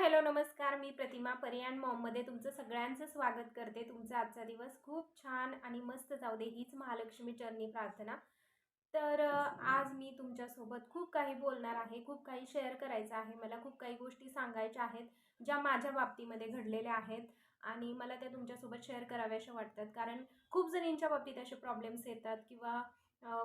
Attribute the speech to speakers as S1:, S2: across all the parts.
S1: Hello नमस्कार. मी प्रतिमा परियाण मॉममध्ये तुमचं सगळ्यांचं स्वागत करते. तुमचा आजचा दिवस खूप छान आणि मस्त जाऊ दे हीच महालक्ष्मी चरणी प्रार्थना. तर आज मी तुमच्यासोबत खूप काही बोलणार आहे खूप काही शेअर करायचं आहे. मला खूप काही गोष्टी सांगायच्या आहेत ज्या माझ्या बाबतीमध्ये घडलेल्या आहेत आणि मला त्या तुमच्यासोबत शेअर कराव्याशा वाटतात. कारण खूप जणींच्या बाबतीत असे प्रॉब्लेम्स येतात किंवा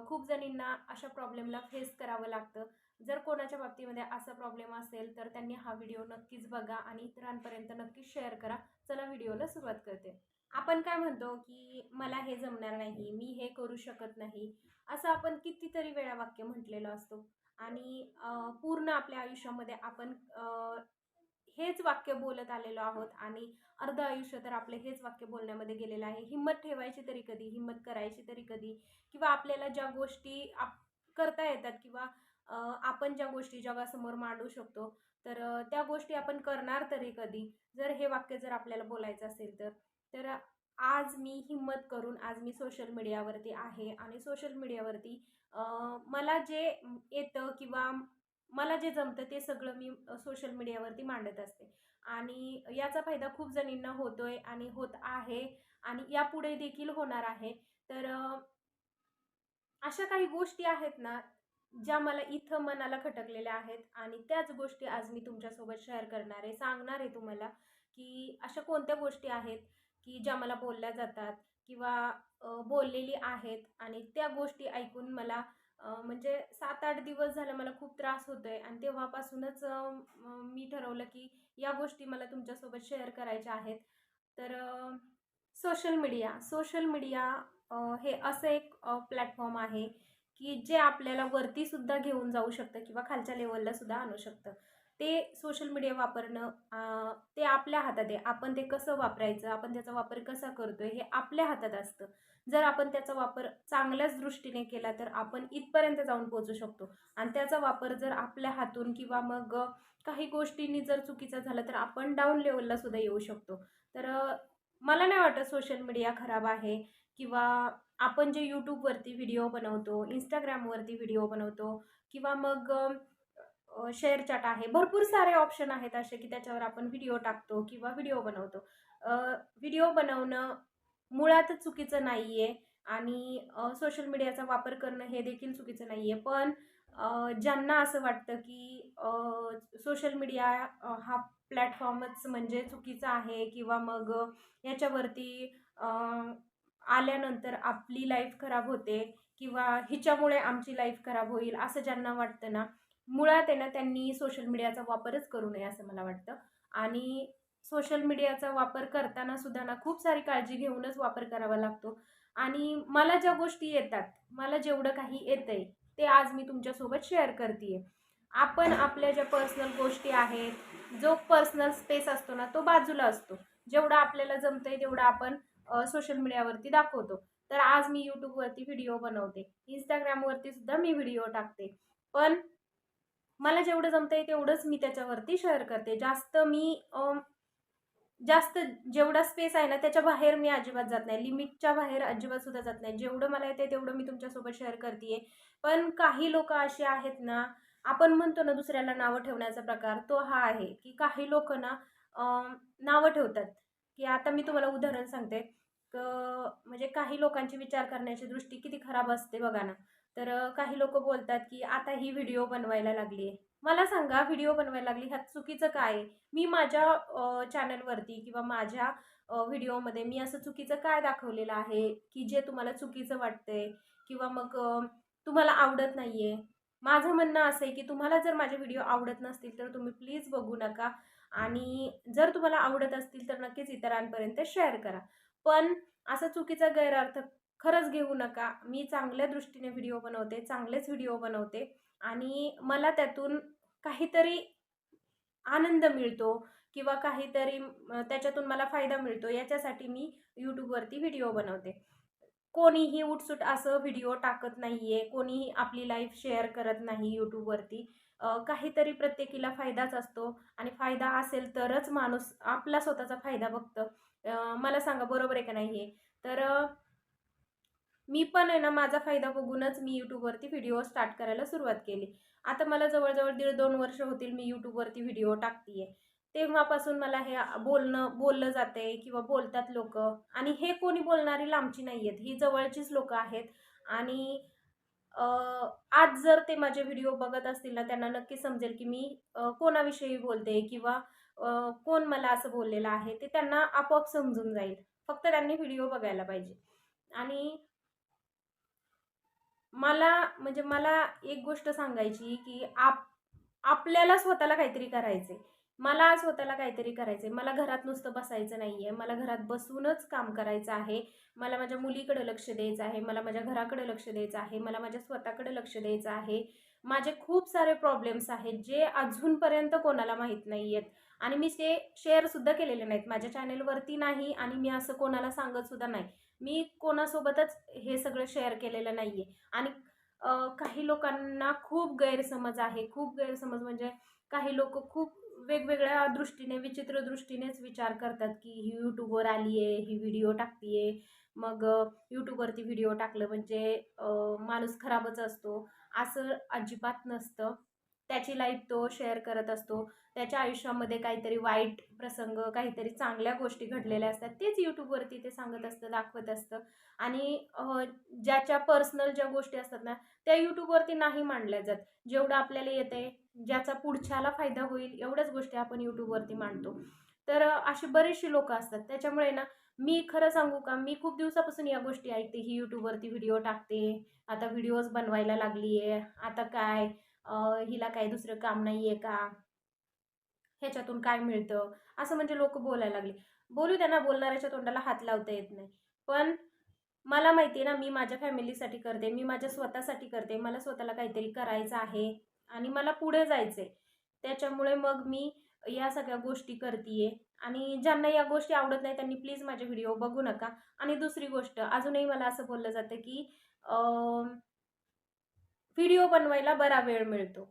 S1: खूप जणींना अशा प्रॉब्लेमला फेस करावं लागतं. जर कोणाच्या बाबतीमध्ये असा प्रॉब्लेम असेल तर त्यांनी हा व्हिडिओ नक्कीच बघा आणि इतरांपर्यंत नक्कीच शेअर करा. चला व्हिडिओला सुरुवात करते. आपण काय म्हणतो की मला हे जमणार नाही मी हे करू शकत नाही असं आपण कितीतरी वेळा वाक्य म्हटलेलं असतो. आणि पूर्ण आपल्या आयुष्यामध्ये आपण हेच वाक्य बोलत आलेलो आहोत आणि अर्ध आयुष्य तर आपलं हेच वाक्य बोलण्यामध्ये गेलेलं आहे. हिंमत ठेवायची तरी कधी हिंमत करायची तरी कधी किंवा आपल्याला ज्या गोष्टी आप करता येतात किंवा आपण ज्या गोष्टी जगासमोर मांडू शकतो तर त्या गोष्टी आपण करणार तरी कधी. जर हे वाक्य जर आपल्याला बोलायचं असेल तर तर आज मी हिंमत करून आज मी सोशल मीडियावरती आहे आणि सोशल मीडियावरती मला जे येतं किंवा मला जे जमतं ते सगळं मी सोशल मीडियावरती मांडत असते. आणि याचा फायदा खूप जणींना होतोय आणि होत आहे आणि यापुढे देखील होणार आहे. तर अशा काही गोष्टी आहेत ना ज्या मला इथं मनाला खटकलेल्या आहेत आणि त्याच गोष्टी आज मी तुमच्यासोबत शेअर करणार आहे सांगणार आहे तुम्हाला की अशा कोणत्या गोष्टी आहेत की ज्या मला बोलल्या जातात किंवा बोललेली आहेत आणि त्या गोष्टी ऐकून मला म्हणजे सात आठ दिवस झालं मला खूप त्रास होतो आहे आणि तेव्हापासूनच मी ठरवलं की या गोष्टी मला तुमच्यासोबत शेअर करायच्या आहेत. तर सोशल मीडिया सोशल मीडिया हे असं एक प्लॅटफॉर्म आहे की जे आपल्याला वरती सुद्धा घेऊन जाऊ शकतं किंवा खालच्या लेवलला सुद्धा आणू शकतं. ते सोशल मीडिया वापरणं ते आपल्या हातात आहे. आपण ते कसं वापरायचं आपण त्याचा वापर कसा करतोय हे आपल्या हातात असतं. जर आपण त्याचा वापर चांगल्याच दृष्टीने केला तर आपण इथपर्यंत जाऊन पोहोचू शकतो. आणि त्याचा वापर जर आपल्या हातून किंवा मग काही गोष्टींनी जर चुकीचा झाला तर आपण डाऊन लेवलला सुद्धा येऊ शकतो. तर मला नाही वाटत सोशल मीडिया खराब आहे. किंवा आपण जे यूट्यूबवरती व्हिडिओ बनवतो इंस्टाग्रामवरती व्हिडिओ बनवतो किंवा मग शेअर चॅट आहे भरपूर सारे ऑप्शन आहेत असे की त्याच्यावर आपण व्हिडिओ टाकतो किंवा व्हिडिओ बनवतो. व्हिडिओ बनवणं मुळातच चुकीचं नाही आहे आणि सोशल मीडियाचा वापर करणं हे देखील चुकीचं नाही आहे पण ज्यांना असं वाटतं की सोशल मीडिया हा प्लॅटफॉर्मच म्हणजे चुकीचा आहे किंवा मग याच्यावरती आल्यानंतर आपली लाईफ खराब होते किंवा हिच्यामुळे आमची लाईफ खराब होईल असं ज्यांना वाटतं ना मुळात आहे ना त्यांनी सोशल मीडियाचा वापरच करू नये असं मला वाटतं. आणि सोशल मीडियाचा वापर करताना सुद्धा ना खूप सारी काळजी घेऊनच वापर करावा लागतो. आणि मला ज्या गोष्टी येतात मला जेवढं काही येतं आहे ते आज मी तुमच्यासोबत शेअर करते आपण आपल्या ज्या पर्सनल गोष्टी आहेत जो पर्सनल स्पेस असतो ना तो बाजूला असतो. जेवढं आपल्याला जमतंय तेवढं आपण सोशल मीडियावरती दाखवतो. तर आज मी यूट्यूबवरती व्हिडिओ बनवते. इंस्टाग्रामवरती सुद्धा मी व्हिडिओ टाकते. पण मला जेवढं जमतंय तेवढंच मी त्याच्यावरती शेअर करते. जास्त मी जास्त जेवढा स्पेस आहे ना त्याच्या बाहेर मी अजिबात जात नाही. लिमिटच्या बाहेर अजिबात सुद्धा जात नाही. जेवढं मला येते तेवढं मी तुमच्यासोबत शेअर करते पण काही लोक असे आहेत ना आपण म्हणतो ना दुसऱ्याला नावं ठेवण्याचा प्रकार तो हा आहे की काही लोक ना नावं ठेवतात. की आता मी तुम्हाला उदाहरण सांगते. क म्हणजे काही लोकांची विचार करण्याची दृष्टी किती खराब असते बघा ना. तर काही लोक बोलतात की आता ही व्हिडिओ बनवायला लागली आहे मला सांगा व्हिडिओ बनवायला लागली ह्यात चुकीचं काय? आहे मी माझ्या चॅनलवरती किंवा माझ्या व्हिडिओमध्ये मी असं चुकीचं काय दाखवलेलं आहे? की जे तुम्हाला चुकीचं वाटतंय? किंवा मग तुम्हाला आवडत नाही आहे माझं म्हणणं असं आहे की तुम्हाला जर माझे व्हिडिओ आवडत नसतील तर तुम्ही प्लीज बघू नका. आणि जर तुम्हाला आवडत असतील तर नक्कीच इतरांपर्यंत शेअर करा. पण असा चुकीचा गैरअर्थ खरंच घेऊ नका. मी चांगल्या दृष्टीने व्हिडिओ बनवते चांगलेच व्हिडिओ बनवते आणि मला त्यातून काहीतरी आनंद मिळतो किंवा काहीतरी त्याच्यातून मला फायदा मिळतो याच्यासाठी मी यूट्यूबवरती व्हिडिओ बनवते. कोणीही उठसूट असं व्हिडिओ टाकत नाही आहे कोणीही आपली लाईफ शेअर करत नाही यूट्यूबवरती काहीतरी प्रत्येकीला फायदाच असतो. आणि फायदा असेल तरच माणूस आपला स्वतःचा फायदा बघतं. मला सांगा बरोबर आहे का नाही आहे तर मी पण आहे ना माझा फायदा बघूनच मी यूट्यूबवरती व्हिडिओ स्टार्ट करायला सुरुवात केली. आता मला जवळजवळ दीड दोन वर्ष होतील मी यूट्यूबवरती व्हिडिओ टाकते तेव्हापासून मला हे बोलणं बोललं जाते किंवा बोलतात लोक. आणि हे कोणी बोलणारी लांबची नाही आहेत ही जवळचीच लोक आहेत. आणि आज जर ते माझे व्हिडिओ बघत असतील ना त्यांना नक्की समजेल की मी कोणाविषयी बोलते किंवा कोण मला असं बोललेलं आहे ते त्यांना आपोआप समजून जाईल. फक्त त्यांनी व्हिडिओ बघायला पाहिजे. आणि मला म्हणजे मला एक गोष्ट सांगायची की आप आपल्याला स्वतःला काहीतरी करायचंय. मला स्वतःला काहीतरी करायचंय. मला घरात नुसतं बसायचं नाही आहे मला घरात बसूनच काम करायचं आहे. मला माझ्या मुलीकडे लक्ष द्यायचं आहे. मला माझ्या घराकडे लक्ष द्यायचं आहे. मला माझ्या स्वतःकडे लक्ष द्यायचं आहे. माझे खूप सारे प्रॉब्लेम्स आहेत जे अजूनपर्यंत कोणाला माहीत नाही आहेत आणि मी ते शेअरसुद्धा केलेले नाहीत. माझ्या चॅनेलवरती नाही आणि मी असं कोणाला सांगत सुद्धा नाही. मी कोणासोबतच हे सगळं शेअर केलेलं नाही आहे आणि काही लोकांना खूप गैरसमज आहे. खूप गैरसमज म्हणजे काही लोक खूप वेगवेगळ्या दृष्टीने विचित्र दृष्टीनेच विचार करतात की ही यूट्यूबवर आली आहे ही व्हिडिओ टाकतीये. मग यूट्यूबवरती व्हिडिओ टाकलं म्हणजे माणूस खराबच असतो. असं अजिबात नसतं. त्याची लाईफ तो शेअर करत असतो. त्याच्या आयुष्यामध्ये काहीतरी वाईट प्रसंग काहीतरी चांगल्या गोष्टी घडलेल्या असतात. तेच यूट्यूबवरती ते सांगत असतं दाखवत असतं. आणि ज्याच्या पर्सनल ज्या गोष्टी असतात ना त्या यूट्यूबवरती नाही मांडल्या जात. जेवढं आपल्याला येते ज्याचा पुढच्याला फायदा होईल एवढ्याच गोष्टी आपण यूट्यूबवरती मांडतो. तर असे अशी बरीचशी लोक असतात. त्याच्यामुळे ना मी खरं सांगू का मी खूप दिवसापासून या गोष्टी ऐकते. ही यूट्यूबवरती व्हिडिओ टाकते. आता व्हिडिओज बनवायला लागली आहे आता काय हिला काय दुसरं काम नाही आहे का? ह्याच्यातून काय मिळतं? असं म्हणजे लोक बोलायला लागले. बोलू त्यांना बोलणाऱ्याच्या तोंडाला हात लावता येत नाही. पण मला माहिती आहे ना मी माझ्या फॅमिलीसाठी करते. मी माझ्या स्वतःसाठी करते. मला स्वतःला काहीतरी करायचं आहे. आणि मला पुढे जायचं आहे त्याच्यामुळे मग मी या सगळ्या गोष्टी करते आणि ज्यांना या गोष्टी आवडत नाही त्यांनी प्लीज माझे व्हिडिओ बघू नका. आणि दुसरी गोष्ट अजूनही मला असं बोललं जातं की व्हिडिओ बनवायला बरा वेळ मिळतो.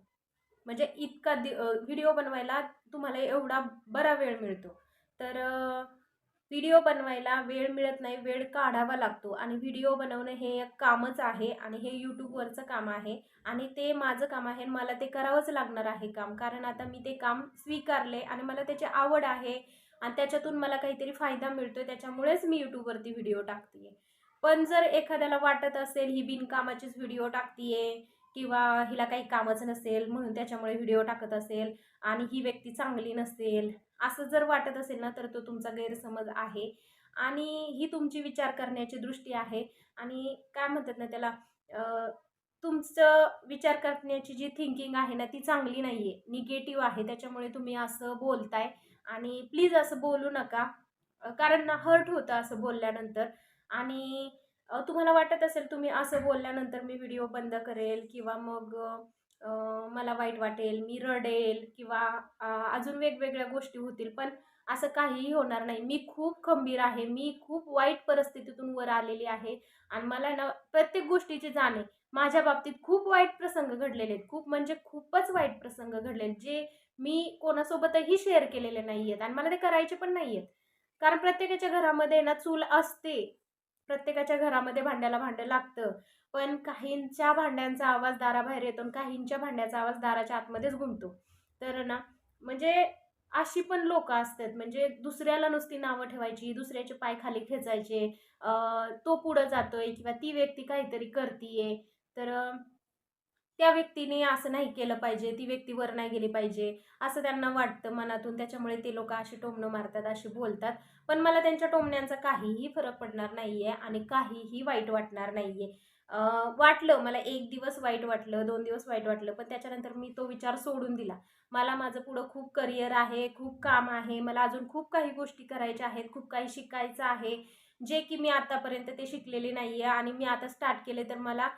S1: म्हणजे इतका दि व्हिडिओ बनवायला तुम्हाला एवढा बरा वेळ मिळतो. तर व्हिडिओ बनवायला वेळ मिळत नाही वेळ काढावा लागतो. आणि व्हिडिओ बनवणं हे एक कामच आहे आणि हे यूट्यूबवरचं काम आहे आणि ते माझं काम आहे मला ते करावंच लागणार आहे काम. कारण आता मी ते काम स्वीकारले आणि मला त्याची आवड आहे आणि त्याच्यातून मला काहीतरी फायदा मिळतोय त्याच्यामुळेच मी यूट्यूबवरती व्हिडिओ टाकते पण जर एखाद्याला वाटत असेल ही बिनकामाचीच व्हिडिओ टाकतीये किंवा हिला काही कामच नसेल म्हणून त्याच्यामुळे व्हिडिओ टाकत असेल आणि ही व्यक्ती चांगली नसेल असं जर वाटत असेल ना तर तो तुमचा गैरसमज आहे. आणि ही तुमची विचार करण्याची दृष्टी आहे. आणि काय म्हणतात ना त्याला तुमचं विचार करण्याची जी थिंकिंग आहे ना ती चांगली नाही आहे निगेटिव्ह आहे. त्याच्यामुळे तुम्ही असं बोलताय. आणि प्लीज असं बोलू नका. कारण ना हर्ट होतं असं बोलल्यानंतर. आणि तुम्हाला वाटत असेल तुम्ही असं बोलल्यानंतर मी व्हिडिओ बंद करेल किंवा मग मला वाईट वाटेल मी रडेल किंवा अजून वेगवेगळ्या गोष्टी होतील पण असं काहीही होणार नाही. मी खूप खंबीर आहे. मी खूप वाईट परिस्थितीतून वर आलेली आहे आणि मला ना प्रत्येक गोष्टीची जाणे माझ्या बाबतीत खूप वाईट प्रसंग घडलेले आहेत. खूप म्हणजे खूपच वाईट प्रसंग घडलेले जे मी कोणासोबतही शेअर केलेले नाही आहेत आणि मला ते करायचे पण नाही आहेत कारण प्रत्येकाच्या घरामध्ये ना चूल असते. प्रत्येकाच्या घरामध्ये भांड्याला भांडं लागतं. पण काहींच्या भांड्यांचा आवाज दाराबाहेर येतो आणि काहींच्या भांड्याचा आवाज दाराच्या आतमध्येच घुमतो. तर ना म्हणजे अशी पण लोक असतात. म्हणजे दुसऱ्याला नुसती नावं ठेवायची दुसऱ्याचे पाय खाली खेचायचे तो पुढं जातोय किंवा ती व्यक्ती काहीतरी करतीये. तर त्या व्यक्तीने असं नाही केलं पाहिजे ती व्यक्ती वर नाही गेली पाहिजे असं त्यांना वाटतं मनातून. त्याच्यामुळे ते लोक अशी टोमणं मारतात अशी बोलतात. पण मला त्यांच्या टोमण्यांचा काहीही फरक पडणार नाहीये आणि काहीही वाईट वाटणार नाहीये. आहे वाटलं मला एक दिवस वाईट वाटलं दोन दिवस वाईट वाटलं पण त्याच्यानंतर मी तो विचार सोडून दिला. मला माझं पुढं खूप करिअर आहे खूप काम आहे मला अजून खूप काही गोष्टी करायच्या आहेत खूप काही शिकायचं आहे. जे की मी आतापर्यंत ते शिकलेले नाही आहे आणि मी आता स्टार्ट केले तर मला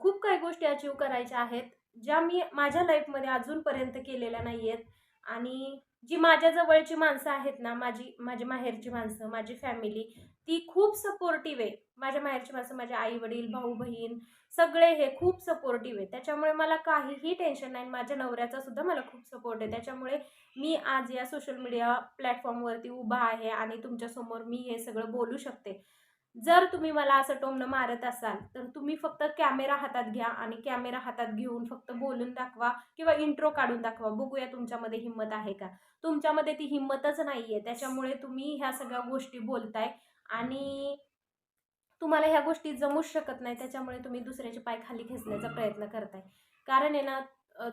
S1: खूप काही गोष्टी अचीव करायच्या आहेत ज्या मी माझ्या लाईफमध्ये अजूनपर्यंत केलेल्या नाही आहेत आणि जी माझ्या जवळची माणसं आहेत ना माझी माझी माहेरची माणसं माझी फॅमिली ती खूप सपोर्टिव्ह आहे. माझ्या माहेरची माणसं माझे आई वडील भाऊ बहीण सगळे हे खूप सपोर्टिव्ह आहे. त्याच्यामुळे मला काहीही टेन्शन नाही माझ्या नवऱ्याचा सुद्धा मला खूप सपोर्ट आहे. त्याच्यामुळे मी आज या सोशल मीडिया प्लॅटफॉर्मवरती उभा आहे आणि तुमच्यासमोर मी हे सगळं बोलू शकते. जर तुम्ही मला असं टोमणं मारत असाल तर तुम्ही फक्त कॅमेरा हातात घ्या आणि कॅमेरा हातात घेऊन फक्त बोलून दाखवा किंवा इंट्रो काढून दाखवा. बघूया तुमच्यामध्ये हिंमत आहे का? तुमच्यामध्ये ती हिंमतच नाही आहे त्याच्यामुळे तुम्ही ह्या सगळ्या गोष्टी बोलताय आणि तुम्हाला ह्या गोष्टी जमूच शकत नाही. त्याच्यामुळे तुम्ही दुसऱ्याचे पाय खाली खेचण्याचा प्रयत्न करताय. कारण आहे ना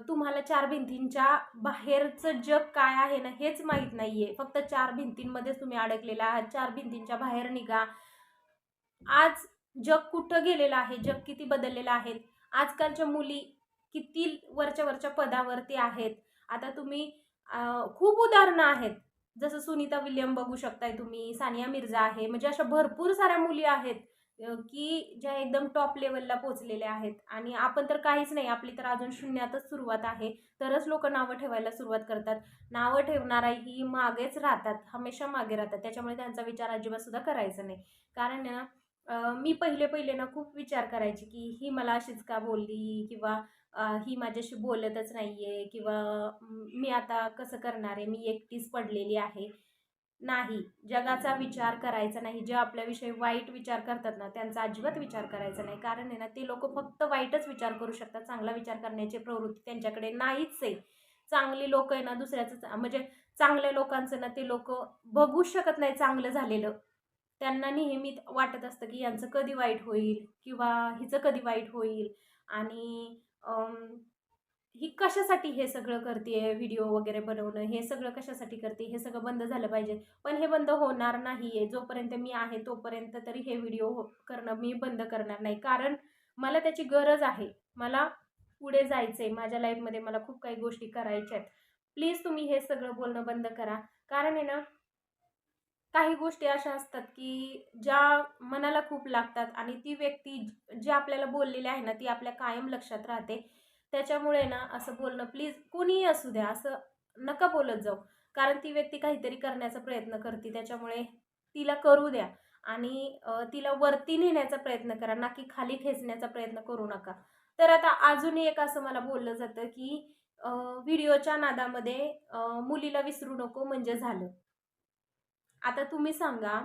S1: तुम्हाला चार भिंतींच्या बाहेरचं जग काय आहे ना हेच माहीत नाही आहे फक्त चार भिंतींमध्येच तुम्ही अडकलेला आहात. चार भिंतींच्या बाहेर निघा. आज जग कुठं गेलेलं आहे? जग किती बदललेलं आहे? आजकालच्या मुली किती वरच्या वरच्या पदावरती आहेत? आता तुम्ही खूप उदाहरणं आहेत. जसं सुनीता विल्यम बघू शकताय तुम्ही सानिया मिर्झा आहे म्हणजे अशा भरपूर साऱ्या मुली आहेत की ज्या एकदम टॉप लेवलला पोचलेल्या आहेत. आणि आपण तर काहीच नाही आपली तर अजून शून्यातच सुरुवात आहे. तरच लोक नावं ठेवायला सुरुवात करतात. नावं ठेवणारा ही मागेच राहतात हमेशा मागे राहतात. त्याच्यामुळे त्यांचा विचार अजिबात सुद्धा करायचा नाही. कारण ना मी पहिले पहिले ना खूप विचार करायची की ही मला अशीच का बोलली? किंवा ही माझ्याशी बोलतच नाही आहे किंवा मी आता कसं करणार आहे? मी एकटीच पडलेली आहे. नाही. जगाचा विचार करायचा नाही. जे आपल्याविषयी वाईट विचार करतात ना त्यांचा अजिबात विचार करायचा नाही. कारण आहे ना ते लोक फक्त वाईटच विचार करू शकतात. चांगला विचार करण्याची प्रवृत्ती त्यांच्याकडे नाहीच आहे. चांगली लोक आहे ना दुसऱ्याचं चा- म्हणजे चांगल्या लोकांचं ना ते लोक बघूच शकत नाही चांगलं झालेलं. त्यांना नेहमी वाटत असतं की यांचं कधी वाईट होईल किंवा हिचं कधी वाईट होईल. आणि ही कशासाठी हे सगळं करते व्हिडिओ वगैरे बनवणं हे सगळं कशासाठी करते हे सगळं बंद झालं पाहिजे. पण हे बंद होणार नाही आहे जोपर्यंत मी आहे तोपर्यंत तरी हे व्हिडिओ हो- करणं मी बंद करणार नाही. कारण मला त्याची गरज आहे. मला पुढे जायचं आहे माझ्या लाईफमध्ये मला खूप काही गोष्टी करायच्या आहेत प्लीज तुम्ही हे सगळं बोलणं बंद करा. कारण आहे ना काही गोष्टी अशा असतात की ज्या मनाला खूप लागतात आणि ती व्यक्ती जी आपल्याला बोललेली आहे ना ती आपल्या कायम लक्षात राहते. त्याच्यामुळे ना असं बोलणं प्लीज कोणीही असू द्या असं नका बोलत जाऊ. कारण ती व्यक्ती काहीतरी करण्याचा प्रयत्न करते त्याच्यामुळे तिला करू द्या. आणि तिला वरती नेण्याचा प्रयत्न करा ना की खाली खेचण्याचा प्रयत्न करू नका. तर आता अजूनही एक असं मला बोललं जातं की व्हिडिओच्या नादामध्ये मुलीला विसरू नको म्हणजे झालं. आता तुम्ही सांगा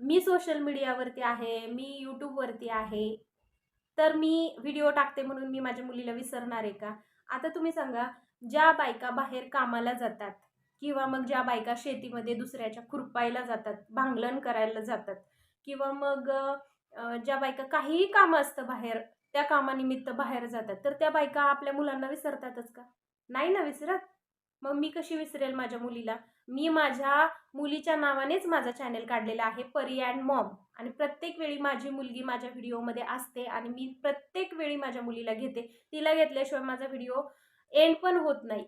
S1: मी सोशल मीडियावरती आहे मी यूट्यूबवरती आहे तर मी व्हिडिओ टाकते म्हणून मी माझ्या मुलीला विसरणार आहे का? आता तुम्ही सांगा ज्या बायका बाहेर कामाला जातात किंवा मग ज्या बायका शेतीमध्ये दुसऱ्याच्या खुरपायला जातात भांगलन करायला जातात किंवा मग ज्या बायका काहीही कामं असतं बाहेर त्या कामानिमित्त बाहेर जातात तर त्या बायका आपल्या मुलांना विसरतातच का? नाही ना विसरत? मग मी कशी विसरेल माझ्या मुलीला? मी माझ्या मुलीच्या नावानेच माझा चॅनल काढलेला आहे परी अँड मॉम आणि प्रत्येक वेळी माझी मुलगी माझ्या व्हिडिओमध्ये असते आणि मी प्रत्येक वेळी माझ्या मुलीला घेते. तिला घेतल्याशिवाय माझा व्हिडिओ एंड पण होत नाही.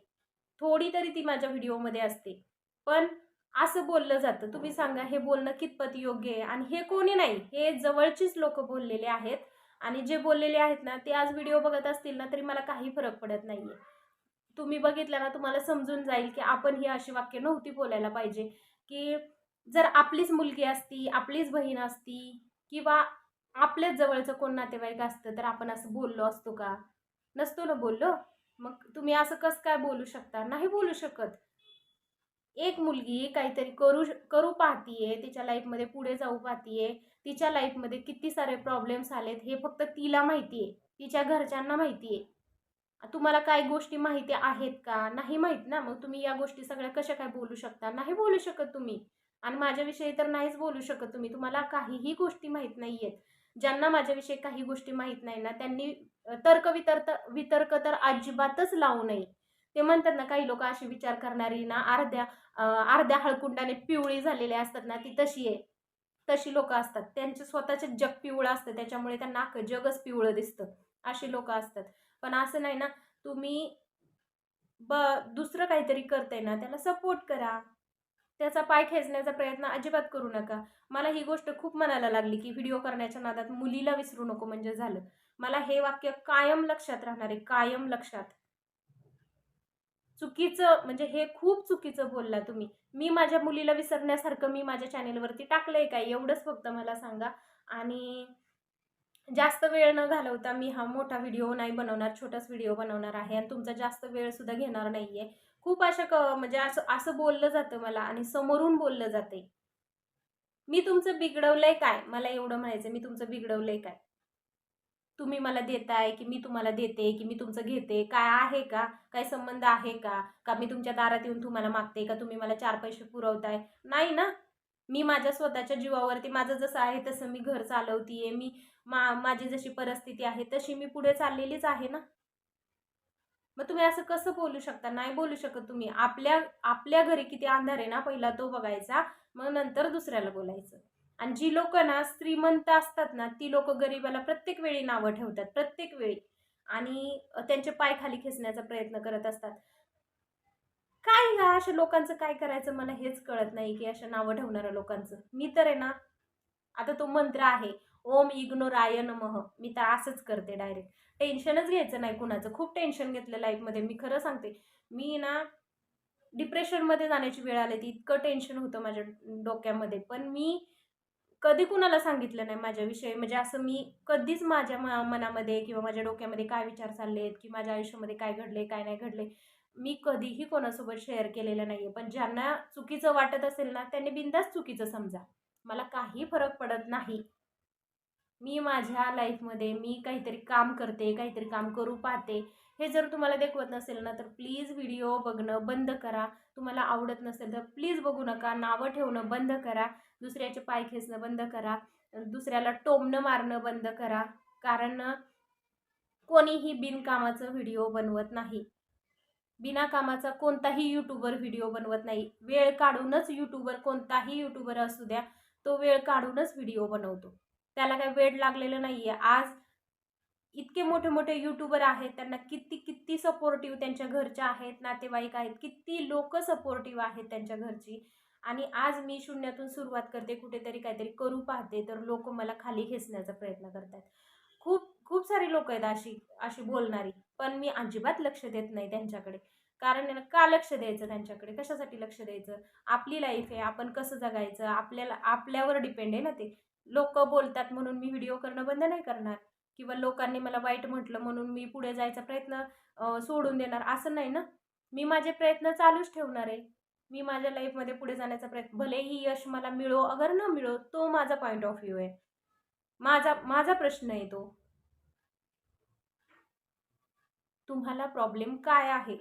S1: थोडी तरी ती माझ्या व्हिडिओमध्ये असते. पण असं बोललं जातं. तुम्ही सांगा हे बोलणं कितपत योग्य आहे? आणि हे कोणी नाही हे जवळचीच लोक बोललेले आहेत. आणि जे बोललेले आहेत ना ते आज व्हिडिओ बघत असतील ना तरी मला काही फरक पडत नाही आहे तुम्ही बघितलं ना तुम्हाला समजून जाईल की आपण ही अशी वाक्य नव्हती बोलायला पाहिजे. की जर आपलीच मुलगी असती आपलीच बहीण असती किंवा आपल्याच जवळचं कोण नातेवाईक असतं तर आपण असं बोललो असतो का? नसतो ना बोललो? मग तुम्ही असं कसं काय बोलू शकता? नाही बोलू शकत. एक मुलगी काहीतरी करू करू पाहतीये तिच्या लाईफमध्ये पुढे जाऊ पाहतीये तिच्या लाईफमध्ये किती सारे प्रॉब्लेम्स आलेत हे फक्त तिला माहिती आहे तिच्या घरच्यांना माहिती आहे तुम्हाला काही गोष्टी माहिती आहेत का? नाही माहीत ना? मग तुम्ही या गोष्टी सगळ्या कशा काय बोलू शकता? नाही बोलू शकत तुम्ही. आणि माझ्याविषयी तर नाहीच बोलू शकत तुम्ही. तुम्हाला काहीही गोष्टी माहीत नाही आहेत ज्यांना माझ्याविषयी काही गोष्टी माहीत नाही ना त्यांनी तर्क वितर्क वितर्क तर अजिबातच लावू नये. ते म्हणतात ना काही लोक असे विचार करणारी ना अर्ध्या अर्ध्या हळकुंडाने पिवळी झालेली असतात ना ती तशी आहे. तशी लोक असतात. त्यांचे स्वतःचे जग पिवळं असतं. त्याच्यामुळे त्यांना जगच पिवळं दिसतं. अशी लोक असतात. पण असं नाही ना तुम्ही ब दुसरं काहीतरी करताय ना त्याला सपोर्ट करा. त्याचा पाय खेचण्याचा प्रयत्न अजिबात करू नका. मला ही गोष्ट खूप मनाला लागली की व्हिडिओ करण्याच्या नादात मुलीला विसरू नको म्हणजे झालं. मला हे वाक्य कायम लक्षात राहणार आहे कायम लक्षात. चुकीचं म्हणजे हे खूप चुकीचं बोलला तुम्ही. मी माझ्या मुलीला विसरण्यासारखं मी माझ्या चॅनेलवरती टाकलंय काय एवढंच फक्त मला सांगा. आणि जास्त वेळ न घालवता मी हा मोठा व्हिडिओ नाही बनवणार छोटाच व्हिडिओ बनवणार आहे आणि तुमचा जास्त वेळ सुद्धा घेणार नाही आहे खूप अशा क म्हणजे असं असं बोललं जातं मला आणि समोरून बोललं जाते मी तुमचं बिघडवलंय काय? मला एवढं म्हणायचं मी तुमचं बिघडवलंय काय? तुम्ही मला देताय की मी तुम्हाला देते की मी तुमचं घेते? काय आहे का? काय संबंध आहे का? का मी तुमच्या दारात येऊन तुम्हाला मागते? का तुम्ही मला चार पैसे पुरवताय? नाही ना? मी माझ्या स्वतःच्या जीवावरती माझं जसं आहे तसं मी घर चालवतीये मी मा माझी जशी परिस्थिती आहे तशी मी पुढे चाललेलीच आहे ना? मग तुम्ही असं कसं बोलू शकता? नाही बोलू शकत तुम्ही. आपल्या आपल्या घरी किती अंधार आहे ना? पहिला तो बघायचा मग नंतर दुसऱ्याला बोलायचं. आणि जी लोक ना श्रीमंत असतात ना ती लोक गरिबाला प्रत्येक वेळी नावं ठेवतात प्रत्येक वेळी. आणि त्यांचे पाय खाली खेचण्याचा प्रयत्न करत असतात. काय ह्या अशा लोकांचं काय करायचं? मला हेच कळत नाही की अशा नावं ठेवणाऱ्या लोकांचं. मी तर आहे ना आता तो मंत्र आहे ओम इग्नो राय मी तर असंच करते डायरेक्ट टेन्शनच घ्यायचं नाही कुणाचं. खूप टेन्शन घेतलं लाईफमध्ये मी खरं सांगते मी ना डिप्रेशनमध्ये जाण्याची वेळ आली ती इतकं टेन्शन होतं माझ्या डोक्यामध्ये. पण मी कधी कुणाला सांगितलं नाही माझ्याविषयी? म्हणजे असं मी कधीच माझ्या मनामध्ये किंवा माझ्या डोक्यामध्ये काय विचार चालले आहेत की माझ्या आयुष्यामध्ये काय घडले काय नाही घडले मी कधीही कोणासोबत शेअर केलेलं नाही आहे पण ज्यांना चुकीचं वाटत असेल ना त्यांनी बिंदास चुकीचं समजा. मला काही फरक पडत नाही. मी माझ्या लाईफमध्ये मी काहीतरी काम करते काहीतरी काम करू पाहते. हे जर तुम्हाला देखवत नसेल ना तर प्लीज व्हिडिओ बघणं बंद करा. तुम्हाला आवडत नसेल तर प्लीज बघू नका. नावं ठेवणं बंद करा. दुसऱ्याचे पाय खेचणं बंद करा. दुसऱ्याला टोमणं मारणं बंद करा. कारण कोणीही बिनकामाचं व्हिडिओ बनवत नाही. बिना कामाचा कोणताही यूट्यूबर व्हिडिओ बनवत नाही. वेळ काढूनच यूट्यूबर कोणताही यूट्यूबर असू द्या तो वेळ काढूनच व्हिडिओ बनवतो. त्याला काय वेळ लागलेलं नाही आहे आज इतके मोठे मोठे यूट्यूबर आहेत त्यांना किती किती सपोर्टिव्ह त्यांच्या घरच्या आहेत नातेवाईक आहेत किती लोक सपोर्टिव्ह आहेत त्यांच्या घरची. आणि आज मी शून्यातून सुरुवात करते कुठेतरी काहीतरी करू पाहते तर लोक मला खाली खेचण्याचा प्रयत्न करतात. खूप खूप सारी लोक आहेत अशी अशी बोलणारी. पण मी अजिबात लक्ष देत नाही त्यांच्याकडे. कारण का लक्ष द्यायचं त्यांच्याकडे? कशासाठी लक्ष द्यायचं? आपली लाईफ आहे आपण कसं जगायचं? आपल्याला आपल्यावर डिपेंड आहे ना ते. लोक बोलतात म्हणून मी व्हिडिओ करणं बंद नाही करणार. किंवा लोकांनी मला वाईट म्हटलं म्हणून मी पुढे जायचा प्रयत्न सोडून देणार. असं नाही ना. मी माझे प्रयत्न चालूच ठेवणार आहे. मी माझ्या लाईफमध्ये पुढे जाण्याचा प्रयत्न भलेही यश मला मिळो अगर न मिळो तो माझा पॉईंट ऑफ व्ह्यू आहे. माझा माझा प्रश्न आहे तो. तुम्हाला प्रॉब्लेम काय आहे?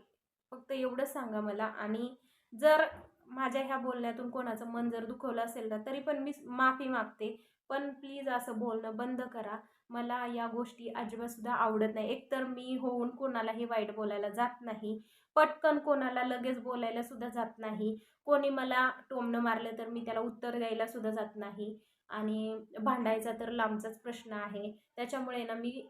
S1: फक्त एवढंच सांगा मला. आणि जर माझ्या ह्या बोलण्यातून कोणाचं मन जर दुखवलं असेल तर तरी पण मी माफी मागते. पण प्लीज असं बोलणं बंद करा. मला या गोष्टी अजिबातसुद्धा आवडत नाही. एकतर मी होऊन कोणालाही वाईट बोलायला जात नाही. पटकन कोणाला लगेच बोलायला सुद्धा जात नाही. कोणी मला टोमणं मारलं तर मी त्याला उत्तर द्यायला सुद्धा जात नाही. आणि भांडायचा तर लांबचाच प्रश्न आहे. त्याच्यामुळे ना मी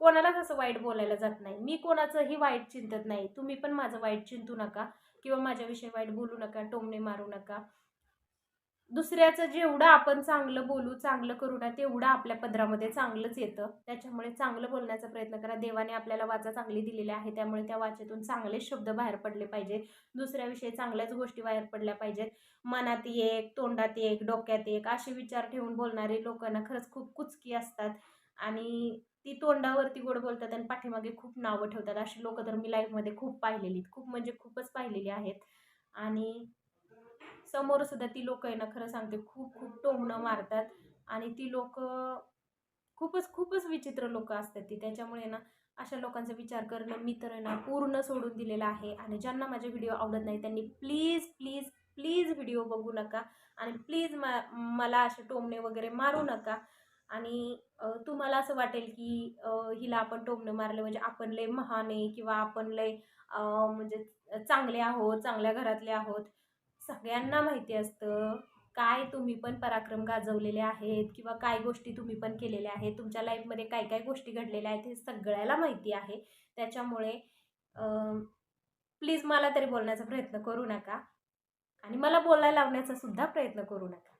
S1: कोणालाच असं वाईट बोलायला जात नाही. मी कोणाचंही वाईट चिंतत नाही. तुम्ही पण माझं वाईट चिंतू नका किंवा माझ्याविषयी वाईट बोलू नका टोमणे मारू नका. दुसऱ्याचं जेवढं आपण चांगलं बोलू चांगलं करू ना तेवढं आपल्या पदरामध्ये चांगलंच येतं. त्याच्यामुळे चांगलं बोलण्याचा प्रयत्न करा. देवाने आपल्याला वाचा चांगली दिलेली आहे त्यामुळे त्या वाचेतून चांगलेच शब्द बाहेर पडले पाहिजेत. दुसऱ्याविषयी चांगल्याच गोष्टी बाहेर पडल्या पाहिजेत. मनात एक तोंडात एक डोक्यात एक असे विचार ठेवून बोलणारे लोकांना खरंच खूप कुचकी असतात. आणि ती तोंडावरती गोड बोलतात आणि पाठीमागे खूप नावं ठेवतात. अशी लोक तर मी लाईफमध्ये खूप पाहिलेली खूप म्हणजे खूपच पाहिलेली आहेत. आणि समोर सुद्धा ती लोक आहे ना खरं सांगते खूप खूप टोमणं मारतात. आणि ती लोक खूपच खूपच विचित्र लोक असतात ती. त्याच्यामुळे ना अशा लोकांचा विचार करणं मी तर ना पूर्ण सोडून दिलेला आहे. आणि ज्यांना माझे व्हिडिओ आवडत नाही त्यांनी प्लीज प्लीज प्लीज व्हिडिओ बघू नका. आणि प्लीज मा मला असे टोमणे वगैरे मारू नका. आणि तुम्हाला असं वाटेल की हिला आपण टोमणं मारलं म्हणजे आपण लय महान आहे किंवा आपण लय म्हणजे चांगले आहोत चांगल्या घरातले आहोत. सगळ्यांना माहिती असतं काय तुम्ही पण पराक्रम गाजवलेले आहेत किंवा काय गोष्टी तुम्ही पण केलेल्या आहेत. तुमच्या लाईफमध्ये काय काय गोष्टी घडलेल्या आहेत हे सगळ्याला माहिती आहे. त्याच्यामुळे प्लीज मला तरी बोलण्याचा प्रयत्न करू नका आणि मला बोलायला लावण्याचा सुद्धा प्रयत्न करू नका.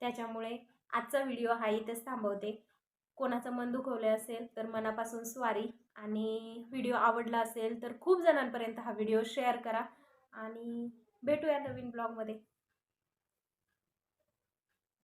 S1: त्याच्यामुळे आजचा व्हिडिओ हा इथेच थांबवते. कोणाचं मन दुखवलं असेल तर मनापासून स्वारी आणि व्हिडिओ आवडला असेल तर खूप जणांपर्यंत हा व्हिडिओ शेअर करा. आणि भेटूया नवीन ब्लॉगमध्ये.